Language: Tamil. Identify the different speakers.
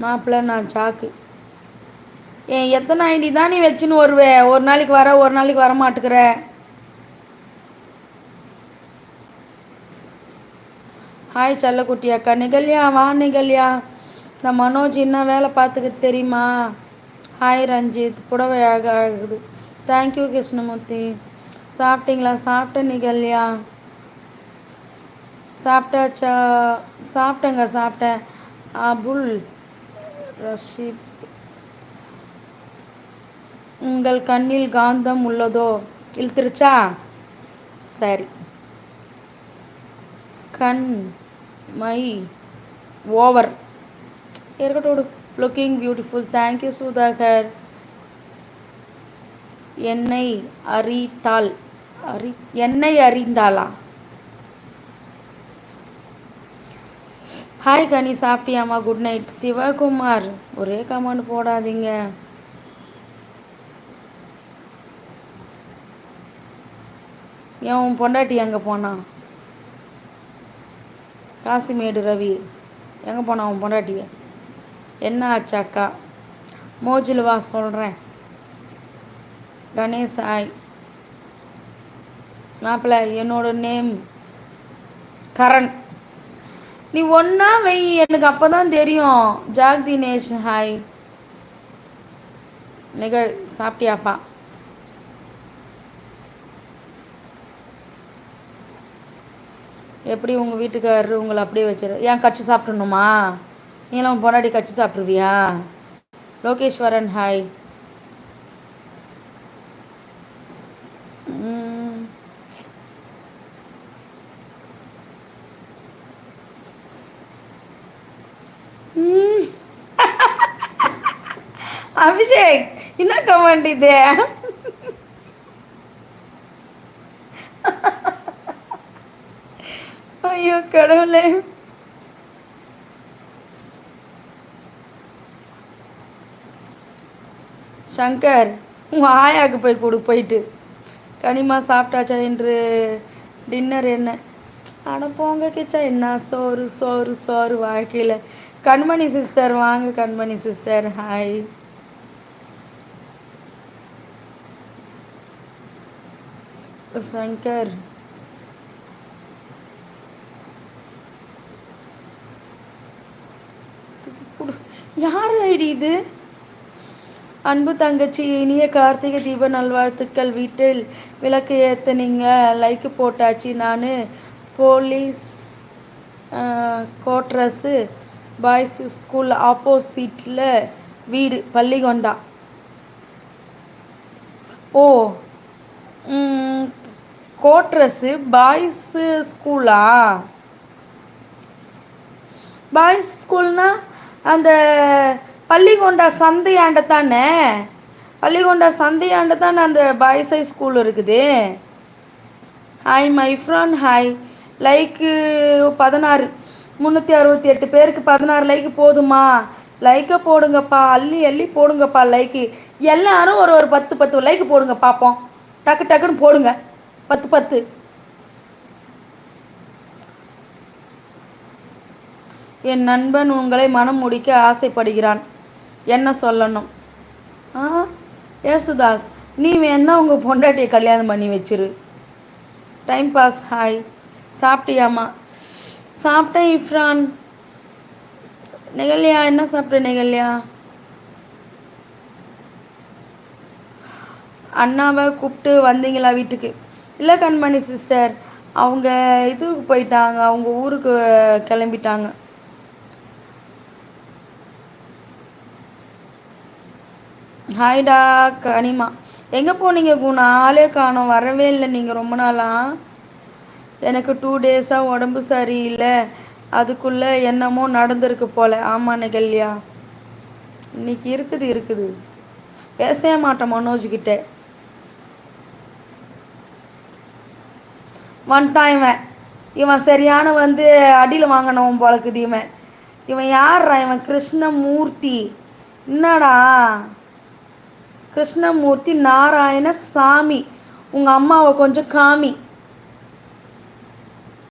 Speaker 1: மாப்பிள்ள நான் சாக்கு. ஏ எத்தனை ஐடி தான் நீ வச்சுன்னு வருவே? ஒரு நாளைக்கு வர ஒரு நாளைக்கு வர மாட்டுக்கிற? ஹாய் செல்லக்குட்டி அக்கா. நிகழ்யா வா நிகழ்யா. இந்த மனோஜ் என்ன வேலை பார்த்துக்க தெரியுமா? ஹாய் ரஞ்சித். புடவை அழகா ஆகுது தேங்க்யூ கிருஷ்ணமூர்த்தி. சாப்பிட்டீங்களா? சாப்பிட்ட நிகழ்யா. சாப்பிட்டாச்சா? சாப்பிட்டேங்க சாப்பிட்டேன். அபுல். ரஷீப் உங்கள் கண்ணில் காந்தம் உள்ளதோ? இழுத்துருச்சா சரி. கண் மை ஓவர். இருக்கட்டும் looking beautiful thank you Sudhakar என்னை அறித்தாள். அறி என்னை அறிந்தாளா? ஹாய் கனி சாப்பிட்டியாம்மா குட் நைட் சிவகுமார் ஒரே கமெண்ட் போடாதீங்க. ஏன் உன் பொண்டாட்டி எங்கே போனான் காசிமேடு ரவி எங்கே போனான் உன் பொண்டாட்டிய? என்ன ஆச்சு அக்கா? மோஜில் வா சொல்கிறேன் கணேஷ் ஆய் மாப்பிள்ள என்னோட நேம் கரண். நீ ஒன்றா வை எனக்கு அப்போ தான் தெரியும். ஜாக் தினேஷ் ஹாய் நிக சாப்பிட்டியாப்பா? எப்படி உங்கள் வீட்டுக்காரரு உங்களை அப்படியே வச்சிரு ஏன் கட்சி சாப்பிடணுமா? நீங்களும் பொன்னாடி கட்சி சாப்பிட்ருவியா லோகேஸ்வரன் ஹாய் அபிஷேக் என்ன கமெண்ட் இது? ஐயோ கடவுளே. சங்கர் உன் ஆயாக்கு போய் கொடு போயிட்டு. கனிமா சாப்பிட்டாச்சா என்று டின்னர் என்ன? ஆனால் போங்க கிச்சா என்ன சோறு சோறு சோறு வாழ்க்கையில். கண்மணி சிஸ்டர் வாங்க கண்மணி சிஸ்டர் ஹாய் சங்கர் யார் ஐடி இது? அன்பு தங்கச்சி இனிய கார்த்திகை தீப நல்வாழ்த்துக்கள் வீட்டில். விளக்கு ஏற்றுனீங்க லைக்கு போட்டாச்சு நான். போலீஸ் கோட்ரஸு பாய்ஸ் ஸ்கூல் ஆப்போசிட்டில் வீடு பள்ளிகொண்டா. ஓ கோட்ரஸு பாய்ஸு ஸ்கூலா பாய்ஸ் ஸ்கூல்னா அந்த பள்ளிகொண்டா சந்தையாண்ட தானே? பள்ளிகொண்டா சந்தையாண்ட தானே அந்த பாய்ஸ் ஹை ஸ்கூல் இருக்குது? Hi my friend hi like பதினாறு முந்நூற்றி அறுபத்தி எட்டு பேருக்கு பதினாறு லைக்கு போதுமா? லைக்கை போடுங்கப்பா அள்ளி அள்ளி போடுங்கப்பா லைக்கு எல்லாரும் ஒரு ஒரு பத்து பத்து லைக்கு போடுங்க பார்ப்போம் டக்கு டக்குன்னு போடுங்க. பத்து பத்து. என் நண்பன் உங்களை மனம் முடிக்க ஆசைப்படுகிறான். என்ன சொல்லணும்? ஆ? ஏசுதாஸ் நீ வேணா உங்கள் பொண்டாட்டியை கல்யாணம் பண்ணி வச்சிரு. டைம் பாஸ் ஹாய் சாப்பிட்டியாமா சாப்பிட்டேன் இஃப்ரான் நிகழ்யா என்ன சாப்பிட்ட நிகழ்யா அண்ணாவை கூப்பிட்டு வந்தீங்களா வீட்டுக்கு? இல்லை கண்மணி சிஸ்டர் அவங்க இதுக்கு போயிட்டாங்க. அவங்க ஊருக்கு கிளம்பிட்டாங்க. ஹாய்டா கனிமா. எங்கே போனீங்க குணா? ஆளே காணோம். வரவே இல்லை நீங்கள் ரொம்ப நாளாக எனக்கு டூ டேஸாக உடம்பு சரியில்லை. அதுக்குள்ளே என்னமோ நடந்திருக்கு போல். ஆமாம் நிகழ்யா இன்னைக்கு இருக்குது இருக்குது. பேசவே மாட்டேன் மனோஜ்கிட்ட. வந்துட்டான் இவன் இவன் சரியான வந்து அடியில் வாங்கினவன் போலக்குது இவன் இவன் யார்ரா இவன் கிருஷ்ணமூர்த்தி. என்னடா? கிருஷ்ணமூர்த்தி நாராயண சாமி உங்கள் அம்மாவை கொஞ்சம் காமி.